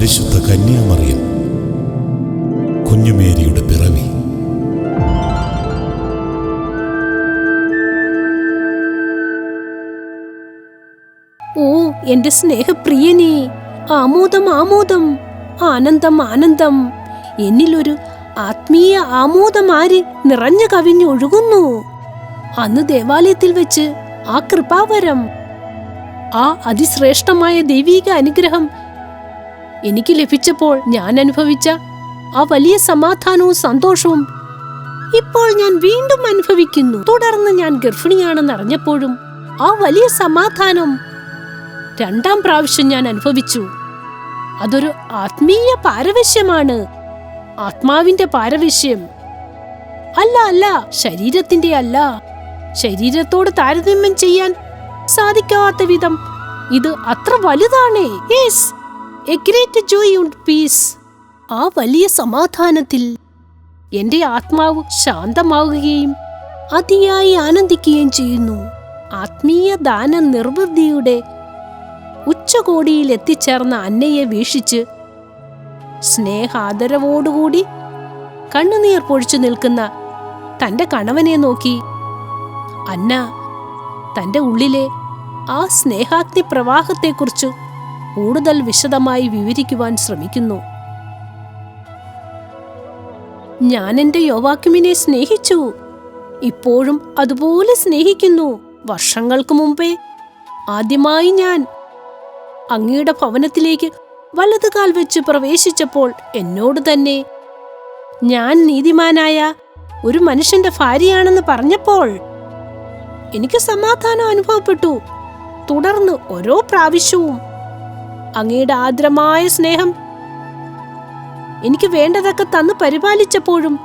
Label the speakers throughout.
Speaker 1: പരിശുദ്ധ കന്യാമറിയം. കുഞ്ഞുമേരിയുടെ പിറവി.
Speaker 2: ഓ എന്റെ സ്നേഹപ്രിയനേ ആമോദം ആമോദം ആനന്ദം ആനന്ദം. എന്നിലൊരു ആത്മീയ ആമോദമാരി നിറഞ്ഞു കവിഞ്ഞൊഴുകുന്നു അന്ന് ദേവാലയത്തിൽ വെച്ച് ആ കൃപാവരം ആ അതിശ്രേഷ്ഠമായ ദൈവീക അനുഗ്രഹം എനിക്ക് ലഭിച്ചപ്പോൾ ഞാൻ അനുഭവിച്ച ആ വലിയ സമാധാനവും സന്തോഷവും ഇപ്പോൾ ഞാൻ വീണ്ടും അനുഭവിക്കുന്നു. തുടർന്ന് ഞാൻ ഗർഭിണിയാണെന്ന് അറിഞ്ഞപ്പോഴും ആ വലിയ സമാധാനം രണ്ടാം പ്രാവശ്യം ഞാൻ അനുഭവിച്ചു. അതൊരു ആത്മീയ പാരവശ്യമാണ്. ആത്മാവിന്റെ പാരവശ്യം. അല്ല അല്ല ശരീരത്തിന്റെ അല്ല. ശരീരത്തോട് താരതമ്യം ചെയ്യാൻ സാധിക്കാത്ത വിധം ഇത് അത്ര വലുതാണ്. യെസ് എ ഗ്രേറ്റ് ജോയ് ഉണ്ട് പീസ് ആ വലിയ സമാധാനത്തിൽ എന്റെ ആത്മാവ് ശാന്തമാവുകയും അതിയായി ആനന്ദിക്കുകയും ചെയ്യുന്നു. ആത്മീയ ദാന നിർവൃതിയുടെ ഉച്ചകോടിയിൽ എത്തിച്ചേർന്ന അന്നയെ വീക്ഷിച്ച് സ്നേഹാദരവോടുകൂടി കണ്ണുനീർ പൊഴിച്ചു നിൽക്കുന്ന തന്റെ കണവനെ നോക്കി. അന്ന തന്റെ ഉള്ളിലെ ആ സ്നേഹാഗ്നി പ്രവാഹത്തെക്കുറിച്ച് കൂടുതൽ വിശദമായി വിവരിക്കുവാൻ ശ്രമിക്കുന്നു. ഞാൻ എന്റെ യോവാക്യുമിനെ സ്നേഹിച്ചു. ഇപ്പോഴും അതുപോലെ സ്നേഹിക്കുന്നു. വർഷങ്ങൾക്ക് മുമ്പേ ആദ്യമായി ഞാൻ അങ്ങയുടെ ഭവനത്തിലേക്ക് വലതുകാൽ വെച്ച് പ്രവേശിച്ചപ്പോൾ എന്നോട് തന്നെ ഞാൻ നീതിമാനായ ഒരു മനുഷ്യന്റെ ഭാര്യയാണെന്ന് പറഞ്ഞപ്പോൾ എനിക്ക് സമാധാനം അനുഭവപ്പെട്ടു. തുടർന്ന് ഓരോ പ്രാവശ്യവും അങ്ങയുടെ ആദ്രമായ സ്നേഹം എനിക്ക് വേണ്ടതൊക്കെ തന്ന് പരിപാലിച്ചപ്പോഴും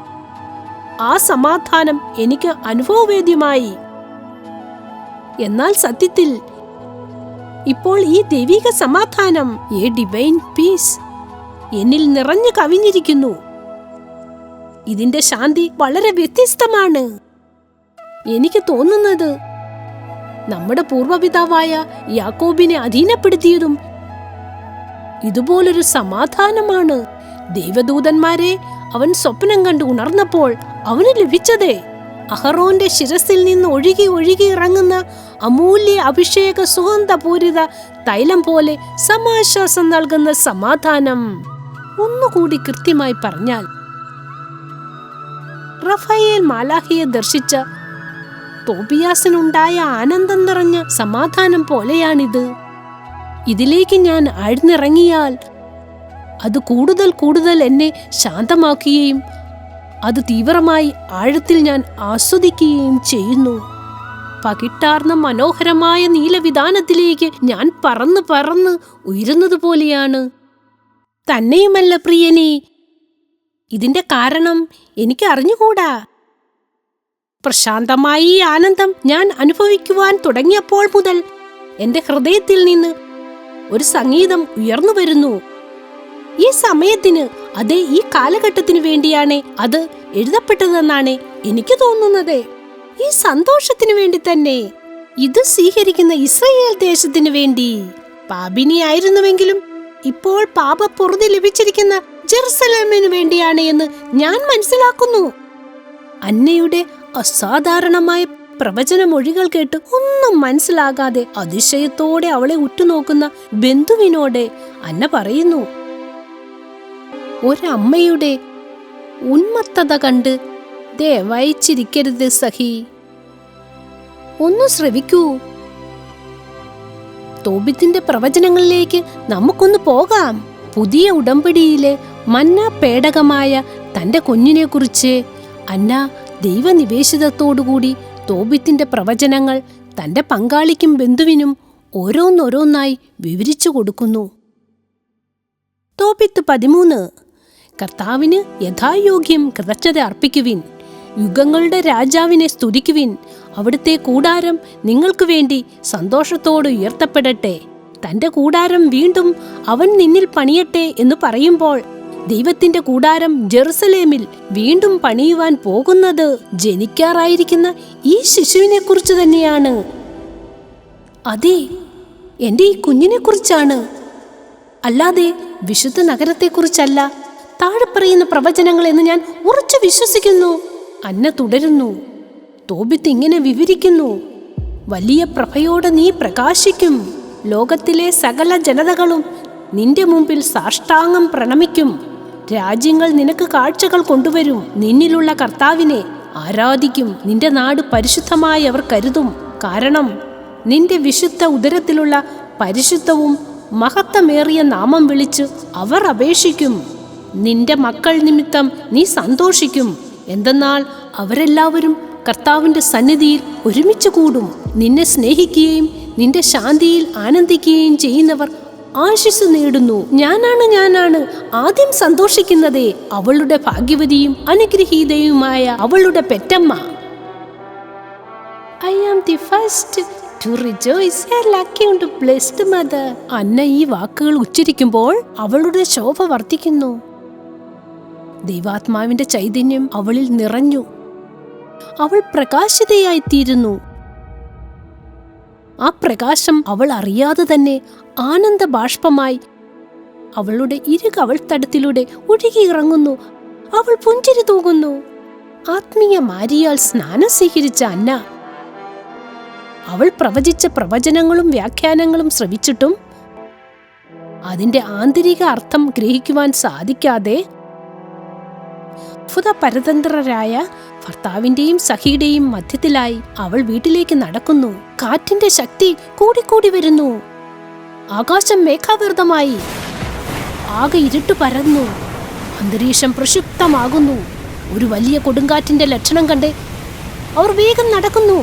Speaker 2: ആ സമാധാനം എനിക്ക് അനുഭവവേദ്യമായി. എന്നാൽ സത്യത്തിൽ ഇപ്പോൾ ഈ ദൈവിക സമാധാനം ഈ ഡിവൈൻ പീസ് എന്നിൽ നിറഞ്ഞു കവിഞ്ഞിരിക്കുന്നു. ഇതിന്റെ ശാന്തി വളരെ വ്യത്യസ്തമാണ്. എനിക്ക് തോന്നുന്നത് നമ്മുടെ പൂർവപിതാവായ യാക്കോബിനെ അധീനപ്പെടുത്തിയതും ഇതുപോലൊരു സമാധാനമാണ്. ദൈവദൂതന്മാരെ അവൻ സ്വപ്നം കണ്ട് ഉണർന്നപ്പോൾ അവന് ലഭിച്ചതേ. അഹറോന്റെ ശിരസിൽ നിന്ന് ഒഴുകി ഒഴുകി ഇറങ്ങുന്ന അമൂല്യ അഭിഷേക സുഗന്ധപൂരിത തൈലം പോലെ സമാശ്വാസം നൽകുന്ന സമാധാനം. ഒന്നുകൂടി കൃത്യമായി പറഞ്ഞാൽ റഫയേൽ മാലാഹിയെ ദർശിച്ച തോബിയാസിനുണ്ടായ ആനന്ദം നിറഞ്ഞ സമാധാനം പോലെയാണിത്. ഇതിലേക്ക് ഞാൻ ആഴ്ന്നിറങ്ങിയാൽ അത് കൂടുതൽ കൂടുതൽ എന്നെ ശാന്തമാക്കുകയും അത് തീവ്രമായി ആഴത്തിൽ ഞാൻ ആസ്വദിക്കുകയും ചെയ്യുന്നു. പകിട്ടാർന്ന മനോഹരമായ നീലവിധാനത്തിലേക്ക് ഞാൻ പറന്ന് പറന്ന് ഉയരുന്നതുപോലെയാണ് തന്നെയുമല്ല പ്രിയനെ ഇതിന്റെ കാരണം എനിക്ക് അറിഞ്ഞുകൂടാ. പ്രശാന്തമായി ഈ ആനന്ദം ഞാൻ അനുഭവിക്കുവാൻ തുടങ്ങിയപ്പോൾ മുതൽ എന്റെ ഹൃദയത്തിൽ നിന്ന് ഒരു സംഗീതം ഉയർന്നു വരുന്നു. ഈ സമയത്തിന് അതേ ഈ കാലഘട്ടത്തിന് വേണ്ടിയാണ് അത് എഴുതപ്പെട്ടതെന്നാണ് എനിക്ക് തോന്നുന്നത്. ഈ സന്തോഷത്തിന് വേണ്ടി തന്നെ ഇത് സ്വീകരിക്കുന്ന ഇസ്രയേൽ ദേശത്തിന് വേണ്ടി പാപിനിയായിരുന്നുവെങ്കിലും ഇപ്പോൾ പാപപ്പുറതി ലഭിച്ചിരിക്കുന്ന ജെറുസലേമിനു വേണ്ടിയാണ് എന്ന് ഞാൻ മനസ്സിലാക്കുന്നു. അന്നയുടെ അസാധാരണമായ പ്രവചനമൊഴികൾ കേട്ട് ഒന്നും മനസ്സിലാകാതെ അതിശയത്തോടെ അവളെ ഉറ്റുനോക്കുന്ന ബന്ധുവിനോട് അന്ന പറയുന്നു ഒരമ്മയുടെ ഉന്മത്തത കണ്ട് ദയവായി ചിരിക്കരുത് സഹി ഒന്ന് ശ്രവിക്കൂ. തോബിത്തിന്റെ പ്രവചനങ്ങളിലേക്ക് നമുക്കൊന്ന് പോകാം. പുതിയ ഉടമ്പടിയിലെ മന്ന പേടകമായ തന്റെ കുഞ്ഞിനെക്കുറിച്ച് അന്ന ദൈവനിവേശിതത്തോടുകൂടി തോബിത്തിന്റെ പ്രവചനങ്ങൾ തന്റെ പങ്കാളിക്കും ബന്ധുവിനും ഓരോന്നോരോന്നായി വിവരിച്ചു കൊടുക്കുന്നു. തോപിത്ത് പതിമൂന്ന് കർത്താവിന് യഥായോഗ്യം കൃതജ്ഞത അർപ്പിക്കുവിൻ യുഗങ്ങളുടെ രാജാവിനെ സ്തുതിക്കുവിൻ അവിടുത്തെ കൂടാരം നിങ്ങൾക്ക് വേണ്ടി സന്തോഷത്തോട് ഉയർത്തപ്പെടട്ടെ തന്റെ കൂടാരം വീണ്ടും അവൻ നിന്നിൽ പണിയട്ടെ എന്ന് പറയുമ്പോൾ ദൈവത്തിന്റെ കൂടാരം ജെറുസലേമിൽ വീണ്ടും പണിയുവാൻ പോകുന്നത് ജനിക്കാറായിരിക്കുന്ന ഈ ശിശുവിനെ കുറിച്ച് തന്നെയാണ്. അതെ എന്റെ ഈ കുഞ്ഞിനെ കുറിച്ചാണ് അല്ലാതെ വിശുദ്ധ നഗരത്തെക്കുറിച്ചല്ല താഴെ പറയുന്ന പ്രവചനങ്ങൾ എന്ന് ഞാൻ ഉറച്ചു വിശ്വസിക്കുന്നു. അന്ന തുടരുന്നു തോബിത്ത് ഇങ്ങനെ വിവരിക്കുന്നു വലിയ പ്രഭയോടെ നീ പ്രകാശിക്കും ലോകത്തിലെ സകല ജനതകളും നിന്റെ മുമ്പിൽ സാഷ്ടാംഗം പ്രണമിക്കും. രാജ്യങ്ങൾ നിനക്ക് കാഴ്ചകൾ കൊണ്ടുവരും. നിന്നിലുള്ള കർത്താവിനെ ആരാധിക്കും. നിന്റെ നാട് പരിശുദ്ധമായി അവർ കരുതും. കാരണം നിന്റെ വിശുദ്ധ ഉദരത്തിലുള്ള പരിശുദ്ധവും മഹത്വമേറിയ നാമം വിളിച്ച് അവർ അപേക്ഷിക്കും. നിന്റെ മക്കൾ നിമിത്തം നീ സന്തോഷിക്കും. എന്തെന്നാൽ അവരെല്ലാവരും കർത്താവിന്റെ സന്നിധിയിൽ ഒരുമിച്ച് കൂടും. നിന്നെ സ്നേഹിക്കുകയും നിന്റെ ശാന്തിയിൽ ആനന്ദിക്കുകയും ചെയ്യുന്നവർ ആശിസ് നേടുന്നു. ഞാനാണ് ഞാനാണ്. ആദ്യം സന്തോഷിക്കുന്നതേ അവളുടെ ഭാഗ്യവതിയും അനുഗ്രഹീതയുമായ അവളുടെ പെറ്റമ്മ. I am the first to blessed mother Anna ഈ വാക്കുകൾ ഉച്ചരിക്കുമ്പോൾ അവളുടെ ശോഭ വർദ്ധിക്കുന്നു. ദൈവാത്മാവിന്റെ ചൈതന്യം അവളിൽ നിറഞ്ഞു. അവൾ പ്രകാശിതയായിത്തീരുന്നു. ആ പ്രകാശം അവൾ അറിയാതെ തന്നെ ആനന്ദ ബാഷ്പമായി അവളുടെ ഇരു കവൾത്തടത്തിലൂടെ ഒഴുകിയിറങ്ങുന്നു അവൾ പുഞ്ചിരി തൂകുന്നു. ആത്മീയ മാരിയാൽ സ്നാനം സ്വീകരിച്ച അന്ന. അവൾ പ്രവചിച്ച പ്രവചനങ്ങളും വ്യാഖ്യാനങ്ങളും ശ്രവിച്ചിട്ടും അതിന്റെ ആന്തരിക അർത്ഥം ഗ്രഹിക്കുവാൻ സാധിക്കാതെ അത്ഭുത പരതന്ത്രരായ ഭർത്താവിന്റെയും സഖിയുടെയും മധ്യത്തിലായി അവൾ വീട്ടിലേക്ക് നടക്കുന്നു. കാറ്റിന്റെ ശക്തി കൂടിക്കൂടി വരുന്നു. ആകാശം മേഘാവൃതമായി ആകെ ഇരുട്ട് പരന്നു. അന്തരീക്ഷം പ്രക്ഷുപ്തമാകുന്നു ഒരു വലിയ കൊടുങ്കാറ്റിന്റെ ലക്ഷണം കണ്ട് അവർ വേഗം നടക്കുന്നു.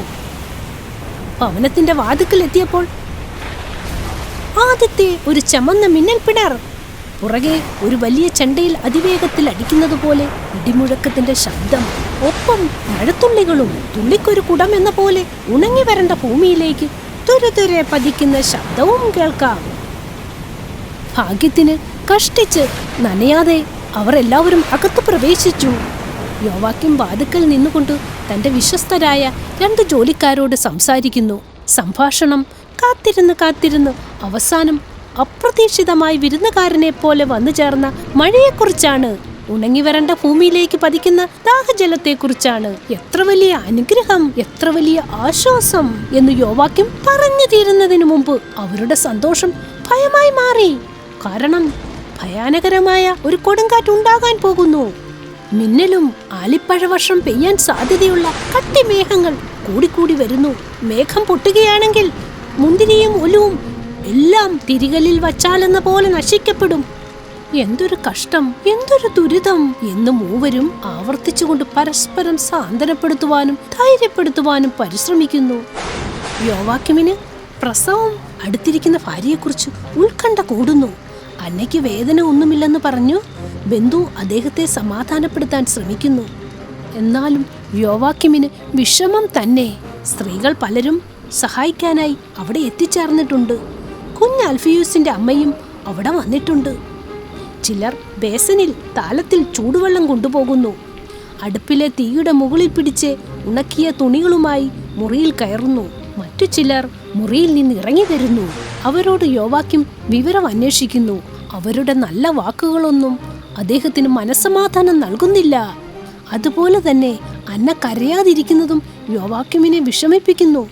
Speaker 2: ഭവനത്തിന്റെ വാതുക്കൽ എത്തിയപ്പോൾ ആദ്യത്തെ ഒരു ചമന്ന മിന്നൽ പിടർ പുറകെ ഒരു വലിയ ചെണ്ടയിൽ അതിവേഗത്തിൽ അടിക്കുന്നത് പോലെ ഇടിമുഴക്കത്തിന്റെ ശബ്ദം ഒപ്പം മഴത്തുള്ളികളും തുള്ളിക്കൊരു കുടം എന്ന പോലെ ഉണങ്ങി വരേണ്ട ഭൂമിയിലേക്ക് തുരതുരെ പതിക്കുന്ന ശബ്ദവും കേൾക്കാം. ഭാഗ്യത്തിന് കഷ്ടിച്ച് നനയാതെ അവർ എല്ലാവരും അകത്ത് പ്രവേശിച്ചു. യോവാക്യം വാതുക്കൽ നിന്നുകൊണ്ട് തന്റെ വിശ്വസ്തരായ രണ്ട് ജോലിക്കാരോട് സംസാരിക്കുന്നു. സംഭാഷണം കാത്തിരുന്ന് കാത്തിരുന്ന് അവസാനം അപ്രതീക്ഷിതമായി വിരുന്നുകാരനെ പോലെ വന്നു ചേർന്ന മഴയെക്കുറിച്ചാണ് ഉണങ്ങി വരേണ്ട ഭൂമിയിലേക്ക് പതിക്കുന്ന ദാഹജലത്തെക്കുറിച്ചാണ്. എത്ര വലിയ അനുഗ്രഹം എത്ര വലിയ ആശ്വാസം എന്ന് യോവാക്യം പറഞ്ഞു തീരുന്നതിനു മുമ്പ് അവരുടെ സന്തോഷം ഭയമായി മാറി. കാരണം ഭയാനകരമായ ഒരു കൊടുങ്കാറ്റ് ഉണ്ടാകാൻ പോകുന്നു. മിന്നലും ആലിപ്പഴവർഷം പെയ്യാൻ സാധ്യതയുള്ള കട്ടിമേഘങ്ങൾ കൂടിക്കൂടി വരുന്നു. മേഘം പൊട്ടുകയാണെങ്കിൽ മുന്തിരിയും ഒലുവും എല്ലാം തിരികലിൽ വച്ചാലെന്ന പോലെ നശിക്കപ്പെടും. എന്തൊരു കഷ്ടം എന്തൊരു ദുരിതം എന്ന് മൂവരും ആവർത്തിച്ചുകൊണ്ട് പരസ്പരം സാന്ത്വനപ്പെടുത്തുവാനും ധൈര്യപ്പെടുത്തുവാനും പരിശ്രമിക്കുന്നു. യോവാക്യമിന് പ്രസവം അടുത്തിരിക്കുന്ന ഭാര്യയെക്കുറിച്ച് ഉത്കണ്ഠ കൂടുന്നു. അന്നയ്ക്ക് വേദന ഒന്നുമില്ലെന്ന് പറഞ്ഞു ബന്ധു അദ്ദേഹത്തെ സമാധാനപ്പെടുത്താൻ ശ്രമിക്കുന്നു. എന്നാലും യോവാക്യമിന് വിഷമം തന്നെ. സ്ത്രീകൾ പലരും സഹായിക്കാനായി അവിടെ എത്തിച്ചേർന്നിട്ടുണ്ട്. കുഞ്ഞ് അൽഫിയൂസിന്റെ അമ്മയും അവിടെ വന്നിട്ടുണ്ട്. ചിലർ ബേസനിൽ താലത്തിൽ ചൂടുവെള്ളം കൊണ്ടുപോകുന്നു. അടുപ്പിലെ തീയുടെ മുകളിൽ പിടിച്ച് ഉണക്കിയ തുണികളുമായി മുറിയിൽ കയറുന്നു. മറ്റു ചിലർ മുറിയിൽ നിന്ന് ഇറങ്ങി വരുന്നു. അവരോട് യോവാക്യം വിവരം അന്വേഷിക്കുന്നു. അവരുടെ നല്ല വാക്കുകളൊന്നും അദ്ദേഹത്തിന് മനസ്സമാധാനം നൽകുന്നില്ല. അതുപോലെ തന്നെ അന്ന കരയാതിരിക്കുന്നതും യോവാക്യമിനെ വിഷമിപ്പിക്കുന്നു.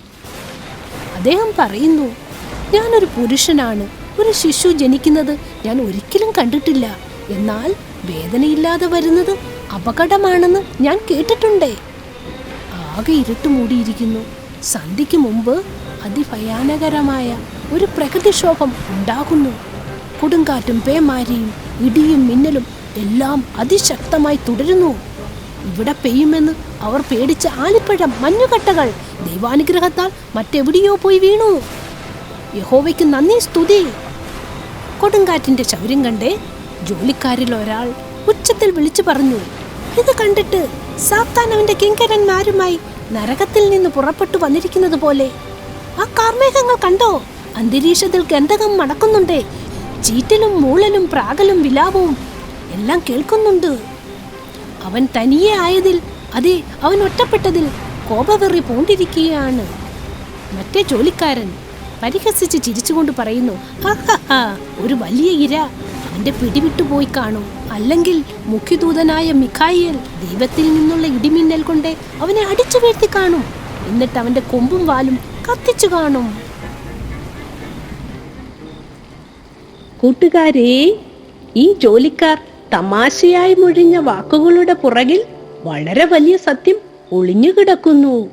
Speaker 2: അദ്ദേഹം പറയുന്നു ഞാനൊരു പുരുഷനാണ്. ഒരു ശിശു ജനിക്കുന്നത് ഞാൻ ഒരിക്കലും കണ്ടിട്ടില്ല. എന്നാൽ വേദനയില്ലാതെ വരുന്നത് അപകടമാണെന്ന് ഞാൻ കേട്ടിട്ടുണ്ടേ. ആകെ ഇരുട്ട് മൂടിയിരിക്കുന്നു. സന്ധ്യയ്ക്ക് മുമ്പ് അതിഭയാനകരമായ ഒരു പ്രകൃതിക്ഷോഭം ഉണ്ടാകുന്നു. കൊടുങ്കാറ്റും പേമാരിയും ഇടിയും മിന്നലും എല്ലാം അതിശക്തമായി തുടരുന്നു. ഇവിടെ പെയ്യുമെന്ന് അവർ പേടിച്ച ആലിപ്പഴം മഞ്ഞുകട്ടകൾ ദൈവാനുഗ്രഹത്താൽ മറ്റെവിടെയോ പോയി വീണു. യഹോവയ്ക്ക് നന്ദി സ്തുതി. കൊടുങ്കാറ്റിന്റെ ശൗര്യം കണ്ടേ ജോലിക്കാരിൽ ഒരാൾ ഉച്ചത്തിൽ വിളിച്ചു പറഞ്ഞു. ഇത് കണ്ടിട്ട് സാത്താൻ കിങ്കരന്മാരുമായി നരകത്തിൽ നിന്ന് പുറപ്പെട്ടു വന്നിരിക്കുന്നത് പോലെ. ആ കാർമേഘങ്ങൾ കണ്ടോ? അന്തരീക്ഷത്തിൽ ഗന്ധകം മടക്കുന്നുണ്ടേ. ചീറ്റലും മൂളലും പ്രാകലും വിലാപവും എല്ലാം കേൾക്കുന്നുണ്ട്. അവൻ തനിയെ ആയതിൽ അതെ അവൻ ഒറ്റപ്പെട്ടതിൽ കോപവെറി പൂണ്ടിരിക്കുകയാണ്. മറ്റേ ജോലിക്കാരൻ പരിഹസിച്ച് ചിരിച്ചുകൊണ്ട് പറയുന്നു "ഹഹഹ, ഒരു വലിയ ഇര. അവന്റെ പിടിവിട്ടുപോയി കാണും. അല്ലെങ്കിൽ മുഖ്യദൂതനായ മിഖായിയൽ ദൈവത്തിൽ നിന്നുള്ള ഇടിമിന്നൽ കൊണ്ട് അവനെ അടിച്ചു വീഴ്ത്തി കാണും. എന്നിട്ട് അവന്റെ കൊമ്പും വാലും കത്തിച്ചു കാണും.
Speaker 3: കൂട്ടുകാരെ ഈ ജോലിക്കാർ തമാശയായി മുഴിഞ്ഞ വാക്കുകളുടെ പുറകിൽ വളരെ വലിയ സത്യം ഒളിഞ്ഞുകിടക്കുന്നു.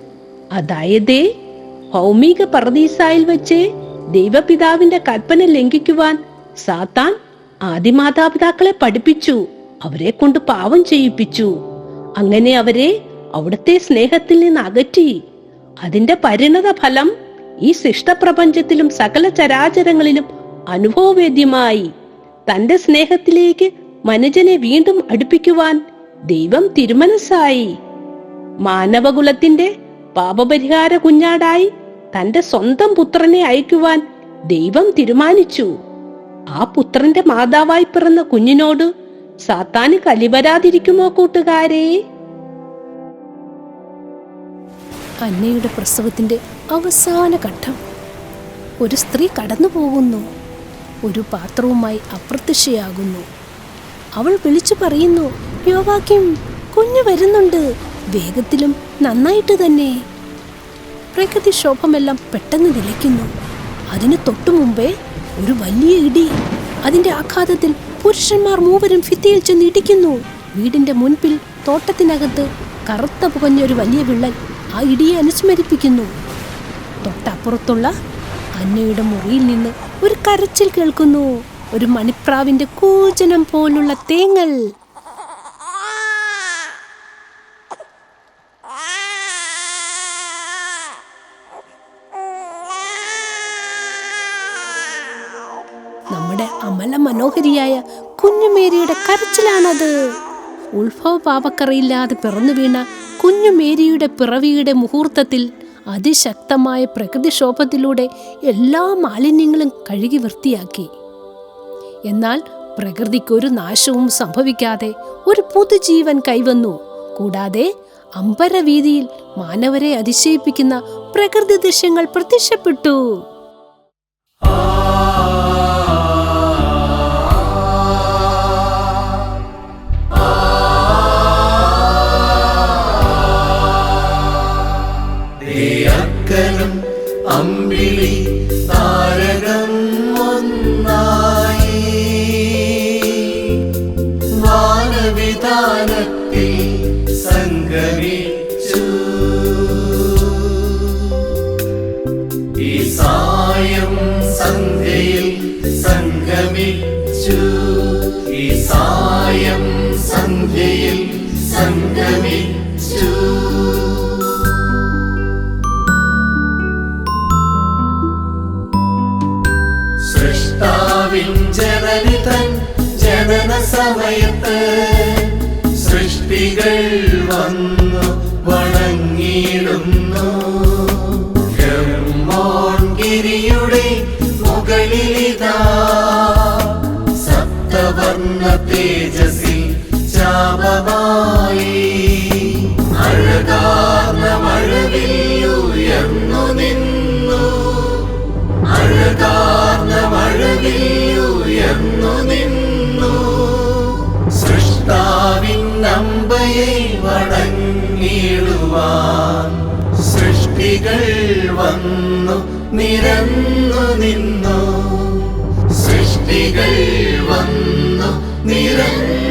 Speaker 3: അതായത് ഭൗമിക പറദീസായിൽ വെച്ച് ദൈവപിതാവിന്റെ കൽപ്പന ലംഘിക്കുവാൻ സാത്താൻ ആദിമാതാപിതാക്കളെ പഠിപ്പിച്ചു അവരെ കൊണ്ട് പാവം ചെയ്യിപ്പിച്ചു. അങ്ങനെ അവരെ അവിടുത്തെ സ്നേഹത്തിൽ നിന്ന് അകറ്റി. അതിന്റെ പരിണത ഫലം ഈ ശിഷ്ടപ്രപഞ്ചത്തിലും സകല ചരാചരങ്ങളിലും അനുഭവവേദ്യമായി. തന്റെ സ്നേഹത്തിലേക്ക് മനുജനെ വീണ്ടും അടുപ്പിക്കുവാൻ ദൈവം തിരുമനസ്സായി. മാനവകുലത്തിന്റെ പാപപരിഹാര കുഞ്ഞാടായി തന്റെ സ്വന്തം പുത്രനെ അയക്കുവാൻ ദൈവം തീരുമാനിച്ചു. ആ പുത്രന്റെ മാതാവായി പിറന്ന കുഞ്ഞിനോട് സാത്താന് കലിവരാതിരിക്കുമോ കൂട്ടുകാരെ?
Speaker 2: അന്നയുടെ പ്രസവത്തിന്റെ അവസാന ഘട്ടം. ഒരു സ്ത്രീ കടന്നു പോകുന്നു ഒരു പാത്രവുമായി അപ്രത്യക്ഷയാകുന്നു. അവൾ വിളിച്ചു പറയുന്നു യോവാക്യം കുഞ്ഞു വരുന്നുണ്ട്. വേഗത്തിലും നന്നായിട്ട് തന്നെ. പ്രകൃതിക്ഷോഭമെല്ലാം പെട്ടെന്ന് നിലയ്ക്കുന്നു. അതിന് തൊട്ടു മുമ്പേ ഒരു വലിയ ഇടി. അതിന്റെ ആഘാതത്തിൽ പുരുഷന്മാർ മൂവരും ഭിത്തിയിൽ ചെന്ന് ഇടിക്കുന്നു. വീടിന്റെ മുൻപിൽ തോട്ടത്തിനകത്ത് കറുത്ത പുകഞ്ഞ ഒരു വലിയ വിള്ളൽ ആ ഇടിയെ അനുസ്മരിപ്പിക്കുന്നു. തൊട്ടപ്പുറത്തുള്ള അന്നയുടെ മുറിയിൽ നിന്ന് ഒരു കരച്ചിൽ കേൾക്കുന്നു. ഒരു മണിപ്രാവിന്റെ കൂജനം പോലുള്ള തേങ്ങൽ. മനോഹരിയായ കുഞ്ഞുമേരിയുടെ കരച്ചിലാണത്. ഉത്ഭവ പാപക്കറിയില്ലാതെ പിറന്നു വീണ കുഞ്ഞുമേരിയുടെ പിറവിയുടെ മുഹൂർത്തത്തിൽ അതിശക്തമായ പ്രകൃതിക്ഷോഭത്തിലൂടെ എല്ലാ മാലിന്യങ്ങളും കഴുകി വൃത്തിയാക്കി. എന്നാൽ പ്രകൃതിക്കൊരു നാശവും സംഭവിക്കാതെ ഒരു പുതുജീവൻ കൈവന്നു. കൂടാതെ അമ്പരവീതിയിൽ മാനവരെ അതിശയിപ്പിക്കുന്ന പ്രകൃതി ദൃശ്യങ്ങൾ പ്രത്യക്ഷപ്പെട്ടു.
Speaker 4: സംഗമിച്ചു സൃഷ്ടാവിൻ ജനനി ജനന സമയത്ത് സൃഷ്ടികൾ വന്നു വണങ്ങിയിടുന്നു. ഹെർമോൺഗിരിയുടെ മുകളിലിതാ സപ്തവർണ തേജസിൽ താളമായി അഴകാർന്ന മഴവിൽ നിന്നു അഴകാർന്ന മഴവിൽ ഉയർന്നു നിന്നു സൃഷ്ടാവിൻ അമ്പയെ വണങ്ങിടുവാൻ സൃഷ്ടികൾ വന്നു നിരന്നു നിന്നു സൃഷ്ടികൾ വന്നു നിരന്നു